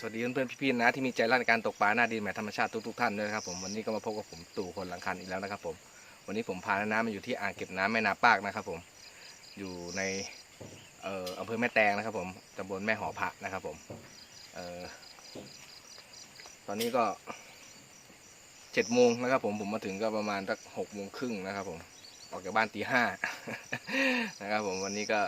สวัสดีเพื่อนๆพี่ๆนะที่มีใจรักในการตกปลาหน้าดินแหมธรรมชาติทุกๆท่านด้วยนะครับผมวันนี้ก็มาพบกับผมตู่คนหลังคันอีกแล้วนะครับผมวันนี้ผมพาน้ามาอยู่ที่อ่างเก็บน้ำแม่นาปากนะครับผมอยู่ในเอ่ออำเภอแม่แตงนะครับผมตำบลแม่หอพระนะครับผมเอ่อตอนนี้ก็เจ็ดโมงนะครับผมผมมาถึงก็ประมาณสักหกโมงครึ่งนะครับผมออกจากบ้านตีห้านะครับผมวันนี้ก็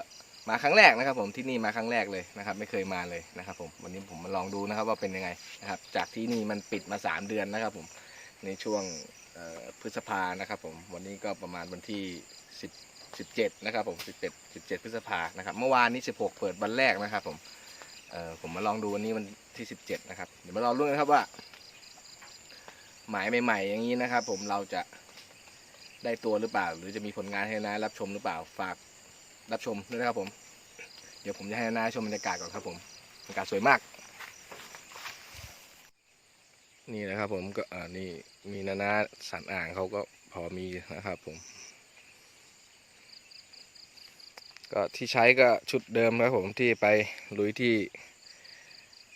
มาครั้งแรกนะครับ ผมที่นี่มาครั้งแรกเลยนะครับ ไม่เคยมาเลยนะครับ ผมวันนี้ผมมาลองดูนะครับ ว่าเป็นยังไงนะครับ จากที่นี่มันปิดมา 3 เดือนนะครับ ผมในช่วงพฤษภานะครับ ผมวันนี้ก็ประมาณวันที่ 10 17นะครับผม17 17 พฤษภานะครับ เมื่อวานนี้ 16 เปิดวันแรกนะครับ ผมเอ่อผมมาลองดูวันนี้วันที่ 17 นะครับ เดี๋ยวมาลองดูนะครับว่า หมายใหม่ๆ อย่างนี้นะครับ ผมเราจะได้ตัวหรือเปล่า หรือจะมีผลงานให้นะรับชมหรือเปล่าฝาก รับชมด้วยนะครับผม เดี๋ยวผมจะให้นาชมบรรยากาศก่อนครับผมบรรยากาศสวยมาก นี่นะครับผมก็อ่านี่มีนานาสันอ่างเขาก็พอมีนะครับผม ก็ที่ใช้ก็ชุดเดิมครับผมที่ไปลุยที่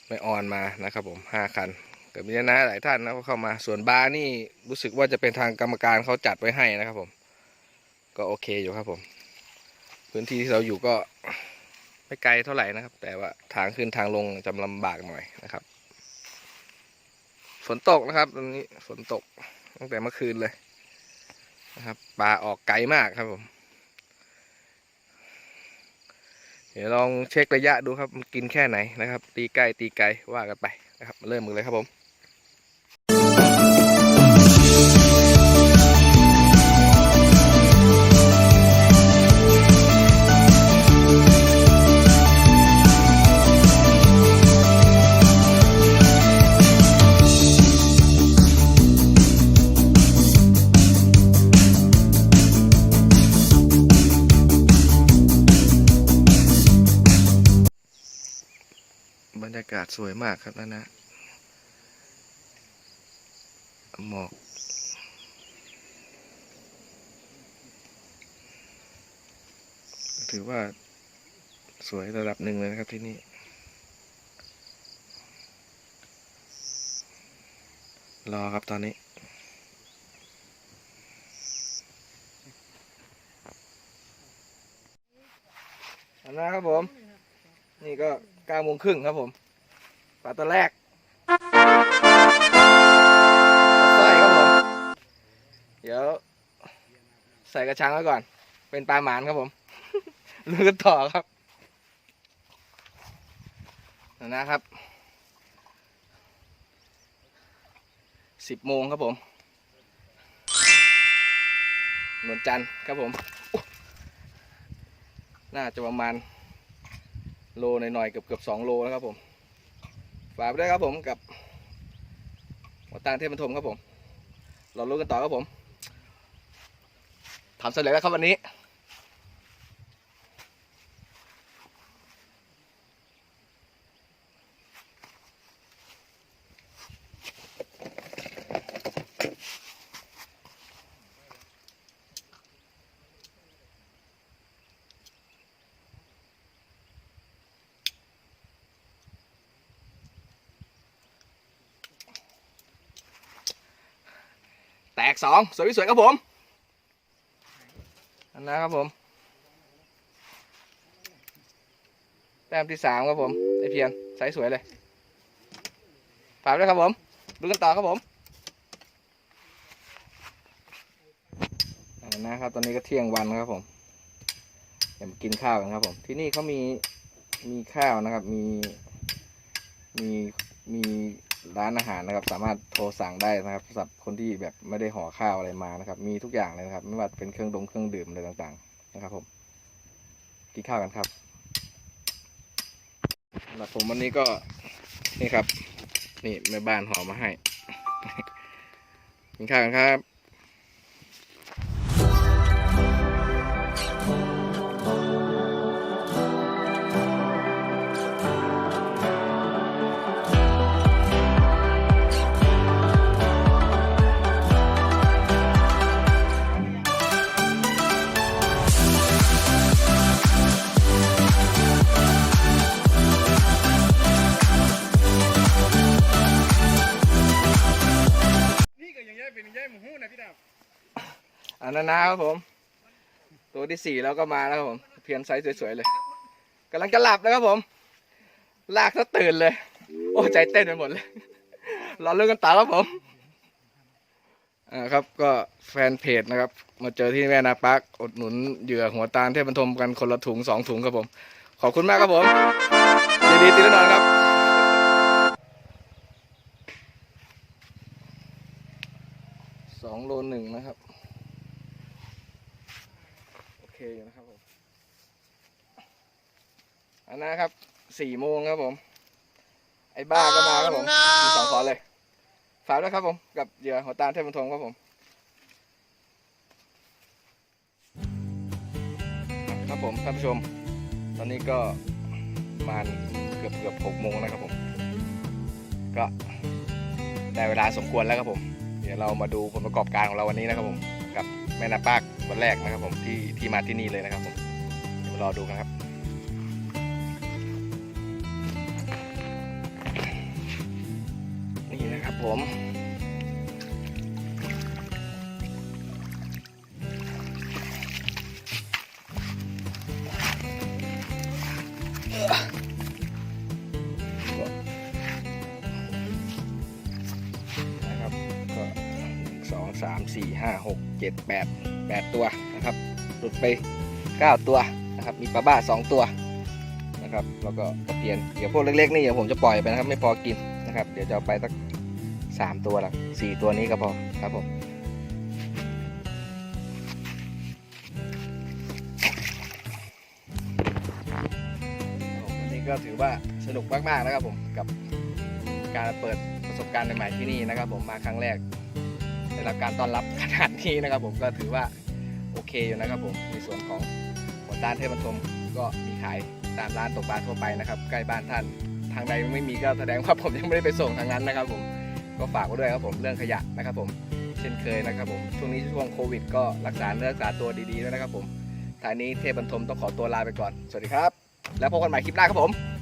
ไม่ออนมานะครับผมห้าคันก็มีนานาหลายท่านนะเข้ามาส่วนบาร์นี่รู้สึกว่าจะเป็นทางกรรมการเขาจัดไว้ให้นะครับผม ก็โอเคอยู่ครับผม พื้นที่ที่เราอยู่ก็ไม่ไกลเท่าไหร่นะครับ แต่ว่าทางขึ้นทางลงจะลำบากหน่อยนะครับ ฝนตกนะครับตอนนี้ฝนตกตั้งแต่เมื่อคืนเลยนะครับปลาออกไกลมากครับผม เดี๋ยวลองเช็คระยะดูครับ มันกินแค่ไหนนะครับ ตีใกล้ตีไกลว่ากันไปนะครับ เริ่มกันเลยครับผม รยากาศสวยมากครับนะนะหมอกถือว่าสวยระดับหนึ่งเลยนะครับที่นี่ รอครับตอนนี้นนะครับผม นี่ก็เก้าโมงครึ่งครับผม ปลาตัวแรกปลาสร้อยครับผม เดี๋ยว ใส่กระชังไว้ก่อน เป็นปลาหมานครับผมลุยกันต่อครับนั่นะครับสิบโมงครับผมนวลจันทร์ครับผม น่าจะประมาณโลหน่อยๆเกือบเกือบสองโลแล้วครับผม ฝากไปด้วยครับผมกับหัวตางเทพบรรทมครับผมเรารู้กันต่อครับผมทำเสร็จแล้วครับวันนี้ กสองสวยสวยๆครับผมอันนะครับผม แต้มที่สามครับผมไอเพียนใสสวยเลยฝากด้วยครับผมดูกันต่อครับผมอันนะครับตอนนี้ก็เที่ยงวันครับผมเดี๋ยวมากินข้าวกันครับผม ที่นี่เขามีมีข้าวนะครับ มีมีมี ร้านอาหารนะครับ สามารถโทรสั่งได้นะครับสำหรับคนที่แบบไม่ได้ห่อข้าวอะไรมานะครับ มีทุกอย่างเลยนะครับ ไม่ว่าเป็นเครื่องดงเครื่องดื่มอะไรต่างๆ นะครับ ผมกินข้าวกันครับสำหรับผมวันนี้ก็นี่ครับ นี่แม่บ้านห่อมาให้กินข้าวกันครับ อันนั้นะครับผม ตัวที่สี่แล้วก็มาแล้วครับผม เพียนไซส์สวยๆเลยกำลังจะหลับแล้วครับผม ลากซะตื่นเลย โอ้ใจเต้นไปหมดเลยรอเรื่องกันต่อครับผมอ่าครับก็แฟนเพจนะครับ มาเจอที่แม่นาปักอดหนุนเหยื่อหัวตาลเทพบรรทมกันคนละถุงสองถุงครับผม ขอบคุณมากครับผมยินดีตีแน่นอนครับสองโลหนึ่งนะครับ อเคอยู่นะครับผมอันนะครับสี่โมงครับผม ไอ้บ้าก็มาครับผมมีสองขอเลย ฝากด้วยครับผม กับเหยื่อหัวตาลเทพบรรทมครับผมครับผมท่านผู้ชม ตอนนี้ก็มาเกือบเกือบหกโมงแล้วครับผม ก็ได้เวลาสมควรแล้วครับผม เดี๋ยวเรามาดูผลประกอบการของเราวันนี้นะครับผม กับแม่นาปากวันแรกนะครับผมที่ที่มาที่นี่เลยนะครับผมเดี๋ยวรอดูกันครับนี่นะครับผม สามสี่ห้าหกเจ็ดแปดแปดตัวนะครับหลุดไปเก้าตัวนะครับ มีปลาบ้าสองตัวนะครับแล้วก็ตะเพียนเดี๋ยวพวกเล็กๆนี่เดี๋ยวผมจะปล่อยไปนะครับ ไม่พอกินนะครับ เดี๋ยวจะเอาไปสักสามตัวละสี่ตัวนี้ก็พอครับผมวันนี้ก็ถือว่าสนุกมากๆนะครับผมกับการเปิดประสบการณ์ใหม่ๆที่นี่นะครับ ผมมาครั้งแรก ได้รับการต้อนรับขนาดนี้นะครับ ผมก็ถือว่าโอเคอยู่นะครับ ผมในส่วนของหัวตาลเทพบรรทมก็มีขายตามร้านตกปลาทั่วไปนะครับ ใกล้บ้านท่านทางใดไม่มีก็แสดงว่าผมยังไม่ได้ไปส่งทางนั้นนะครับ ผมก็ฝากไว้ด้วยครับผมเรื่องขยะนะครับ ผมเช่นเคยนะครับ ผมช่วงนี้ช่วงโควิด ก็รักษาเนื้อรักษาตัวดีๆด้วยนะครับ ผมทางนี้เทพบรรทมต้องขอตัวลาไปก่อนสวัสดีครับ แล้วพบกันใหม่คลิปหน้าครับผม